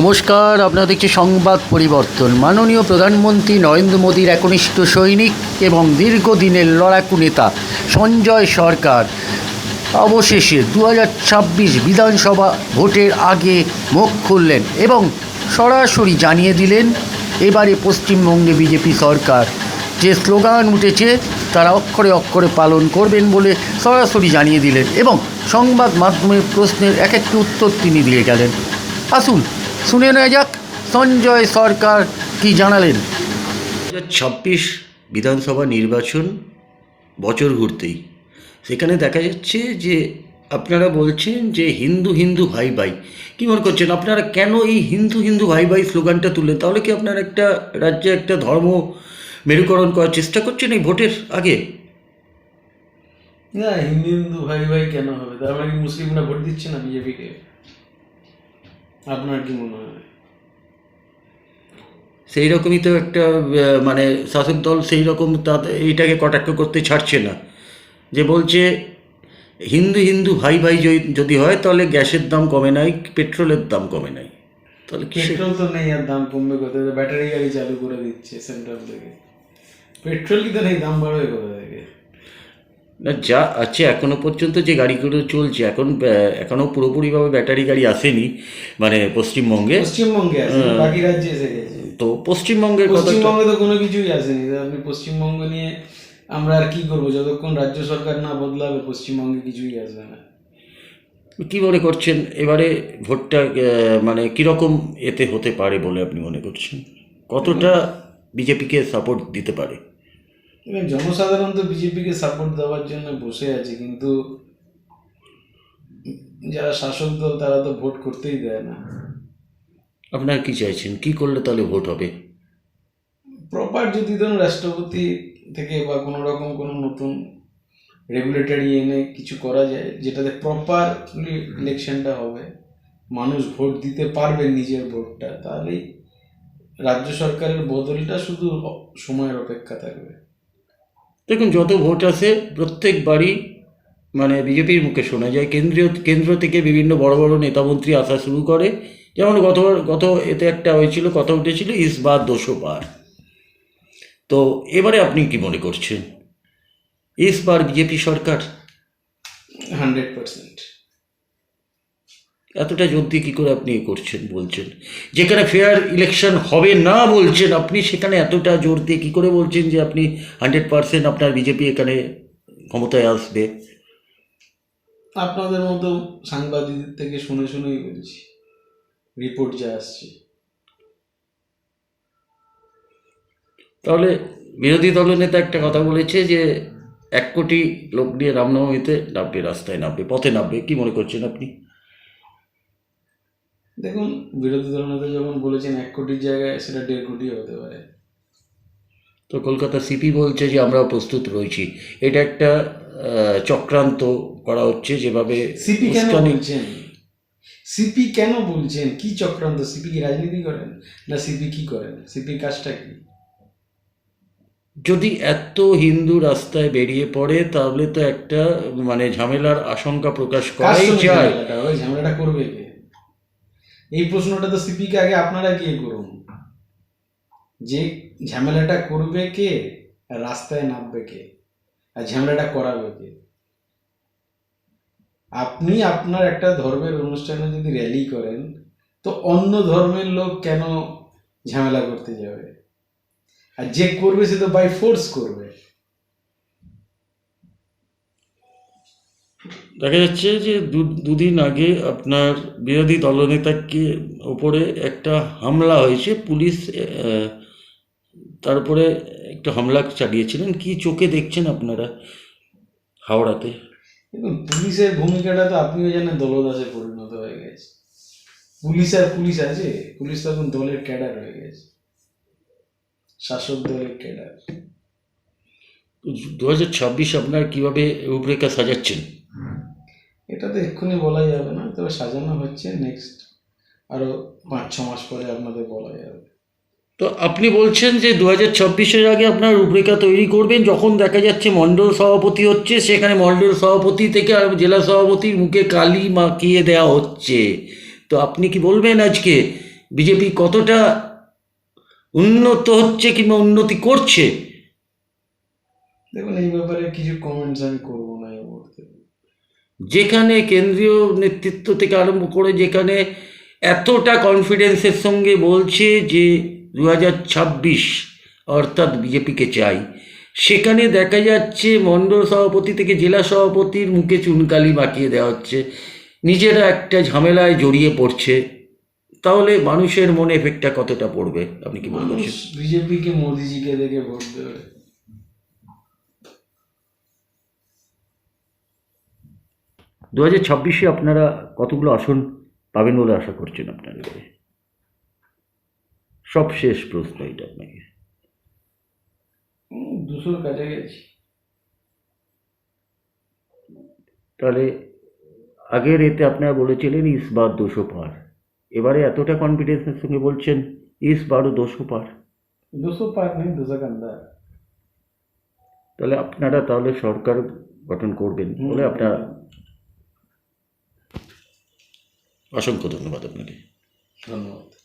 নমস্কার, আপনারা দেখছি সংবাদ পরিবর্তন। মাননীয় প্রধানমন্ত্রী নরেন্দ্র মোদীর একনিষ্ঠ সৈনিক এবং দীর্ঘদিনের লড়াকু নেতা সঞ্জয় সরকার। অবশেষে দু হাজার ছাব্বিশ বিধানসভা ভোটের আগে মুখ খুললেন এবং সরাসরি জানিয়ে দিলেন, এবারে পশ্চিমবঙ্গে বিজেপি সরকার। যে স্লোগান উঠেছে, তারা অক্ষরে অক্ষরে পালন করবেন বলে সরাসরি জানিয়ে দিলেন এবং সংবাদ মাধ্যমের প্রশ্নের এক একটি উত্তর তিনি দিয়ে গেলেন। আসুন শুনে নেওয়া যাক সঞ্জয় সরকার কি জানালেন। ছাব্বিশ বিধানসভা নির্বাচন বছর ঘুরতেই। সেখানে দেখা যাচ্ছে যে আপনারা বলছেন যে হিন্দু হিন্দু ভাই ভাই। কী মনে করছেন আপনারা কেন এই হিন্দু হিন্দু ভাই ভাই স্লোগানটা তুললেন? তাহলে কি আপনারা একটা রাজ্যে একটা ধর্ম মেরুকরণ করার চেষ্টা করছেন এই ভোটের আগে? না হিন্দু হিন্দু ভাই ভাই কেন হবে? তার মানে মুসলিমরা ভোট দিচ্ছে না বিজেপিকে? আপনার কি মনে হয়? সেই রকমই তো একটা মানে শাসক দল সেই রকম তাদের এইটাকে কটাক্ষ করতে ছাড়ছে না। যে বলছে হিন্দু হিন্দু ভাই ভাই যদি- যদি হয় তাহলে গ্যাসের দাম কমে নাই পেট্রোলের দাম কমে নাই। তাহলে পেট্রোল তো নেই আর দাম কমবে কোথায়? ব্যাটারি গাড়ি চালু করে দিচ্ছে সেন্ট্রাল থেকে। পেট্রোল কি তো নেই দাম বাড়বে কোথা থেকে? না যা আছে এখনও পর্যন্ত যে গাড়িগুলো চলছে এখন আহ, এখনও পুরোপুরিভাবে ব্যাটারি গাড়ি আসেনি মানে পশ্চিমবঙ্গে। পশ্চিমবঙ্গে হ্যাঁ। বাকি রাজ্যে এসে গেছে। তো পশ্চিমবঙ্গের পশ্চিমবঙ্গে তো কোনো কিছুই আসেনি। আপনি পশ্চিমবঙ্গ নিয়ে আমরা আর কি করব? যতক্ষণ রাজ্য সরকার না বদলাবে পশ্চিমবঙ্গে কিছুই আসবে না। কি মনে করছেন? এবারে ভোটটা মানে কীরকম এতে হতে পারে বলে আপনি মনে করছেন? কতটা বিজেপিকে সাপোর্ট দিতে পারে? জনসাধারণ তো বিজেপিকে সাপোর্ট দেওয়ার জন্য বসে আছে কিন্তু যারা শাসক দল তারা তো ভোট করতেই দেয় না। আপনারা কি চাইছেন? কি করলে তাহলে ভোট হবে? প্রপার যদি ধরুন রাষ্ট্রপতি থেকে বা কোনো রকম কোনো নতুন রেগুলেটরি এনে কিছু করা যায় যেটাতে প্রপারলি ইলেকশনটা হবে মানুষ ভোট দিতে পারবে নিজের ভোটটা তাহলেই রাজ্য সরকারের বদলটা শুধু সময়ের অপেক্ষা থাকবে। দেখুন, যত ভোট আসে প্রত্যেকবারই মানে বিজেপির মুখে শোনা যায়। কেন্দ্রীয়, কেন্দ্র থেকে বিভিন্ন বড় বড় নেতামন্ত্রী আসা শুরু করে। যেমন গতবার গত এতে একটা হয়েছিল, কথা উঠেছিল ইসবার দোষো পার। তো এবারে আপনি কি মনে করছেন? ইসবার বিজেপি সরকার? Hundred percent. এতটা জোর দিয়ে কী করে আপনি এ করছেন বলছেন? যেখানে ফেয়ার ইলেকশন হবে না বলছেন আপনি সেখানে এতটা জোর দিয়ে কী করে বলছেন যে আপনি হান্ড্রেড পার্সেন্ট আপনার বিজেপি এখানে ক্ষমতায় আসবে? আপনাদের মতো সাংবাদিকদের থেকে শুনে শুনেই বলছি। রিপোর্ট যা আসছে। তাহলে বিরোধী দলনেতা একটা কথা বলেছে যে এক কোটি লোক নিয়ে রামনবমীতে নামবে রাস্তায় নামবে পথে নামবে কি মনে করছেন আপনি? দেখুন বিরোধী দল নেতা যখন বলেছেন এক কোটির জায়গায় সেটা দেড় কোটি হতে পারে। তো কলকাতা সিপি বলছে যে আমরা প্রস্তুত রয়েছি। এটা একটা চক্রান্ত করা হচ্ছে যেভাবে সিপি কেন বলছেন? সিপি কেন বলছেন? কি চক্রান্ত? সিপি কি রাজনীতি করেন? না সিপি কি করেন? সিপির কাজটা কি? যদি এত হিন্দু রাস্তায় বেরিয়ে পড়ে তাহলে তো একটা মানে ঝামেলার আশঙ্কা প্রকাশ কার করাই যায়। ঝামেলাটা? করবে কে? এই প্রশ্নটা তো সিপিকে আগে আপনারা গিয়ে করুন। যে ঝামেলাটা করবে কে? রাস্তায় নামবে কে? আর ঝামেলাটা করাবে কে? আপনি আপনার একটা ধর্মের অনুষ্ঠানে যদি র্যালি করেন, তো অন্য ধর্মের লোক কেন ঝামেলা করতে যাবে? আর যে করবে সে তো বাই ফোর্স করবে। দেখা যাচ্ছে যে দুদিন আগে আপনার বিরোধী দলনেতাকে ওপরে একটা হামলা হয়েছে পুলিশ আহ, তার উপরে একটা হামলা চালিয়েছিলেন। কি চোখে দেখছেন আপনারা হাওড়াতে? পুলিশের ভূমিকাটা তো আপনিও জানেন দলদাসে পরিণত হয়ে গেছে। পুলিশ আর পুলিশ আছে পুলিশ তো এখন দলের ক্যাডার হয়ে গেছে। শাসক দলের ক্যাডার। দু হাজার ছাব্বিশ আপনার কীভাবে রূপরেখা সাজাচ্ছেন? এটা তো এক্ষুনি বলা যাবে না তবে সাজানো হচ্ছে নেক্সট আরও পাঁচ ছ মাস পরে আপনাদের বলা যাবে। তো আপনি বলছেন যে দু হাজার ছাব্বিশের আগে আপনার রূপরেখা তৈরি করবেন যখন দেখা যাচ্ছে মণ্ডল সভাপতি হচ্ছে সেখানে মণ্ডল সভাপতি থেকে আর জেলা সভাপতির মুখে কালি মাখিয়ে দেওয়া হচ্ছে। তো আপনি কি বলবেন আজকে বিজেপি কতটা উন্নত হচ্ছে কিংবা উন্নতি করছে? দেখুন এই ব্যাপারে কিছু কমেন্টস আমি করব যেখানে কেন্দ্রীয় নেতৃত্ব থেকে আরম্ভ করে যেখানে এতটা কনফিডেন্সের সঙ্গে বলছে যে দু হাজার ছাব্বিশ অর্থাৎ বিজেপিকে চাই, সেখানে দেখা যাচ্ছে মণ্ডল সভাপতি থেকে জেলা সভাপতির মুখে চুনকালি মাখিয়ে দেওয়া হচ্ছে। নিজেরা একটা ঝামেলায় জড়িয়ে পড়ছে। তাহলে মানুষের মনে এফেক্টটা কতটা পড়বে? আপনি কি মনে করছেন? বিজেপিকে মোদিজিকে দেখে ভোট দেবে দু হাজার ছাব্বিশে আপনারা কতগুলো আসন পাবেন বলে আশা করছেন আপনার সব শেষ প্রশ্ন এটা আপনাকে। দুশোর কাছাকাছি। তাহলে আগের এতে আপনারা বলেছিলেন ইস বার দুশো পার। এবারে এতটা কনফিডেন্সের সঙ্গে বলছেন ইস বারও দুশো পার। দুশো পার নেই দুশো কান্দা তাহলে আপনারা তাহলে সরকার গঠন করবেন বলে আপনারা অসংখ্য ধন্যবাদ আপনাকে। ধন্যবাদ।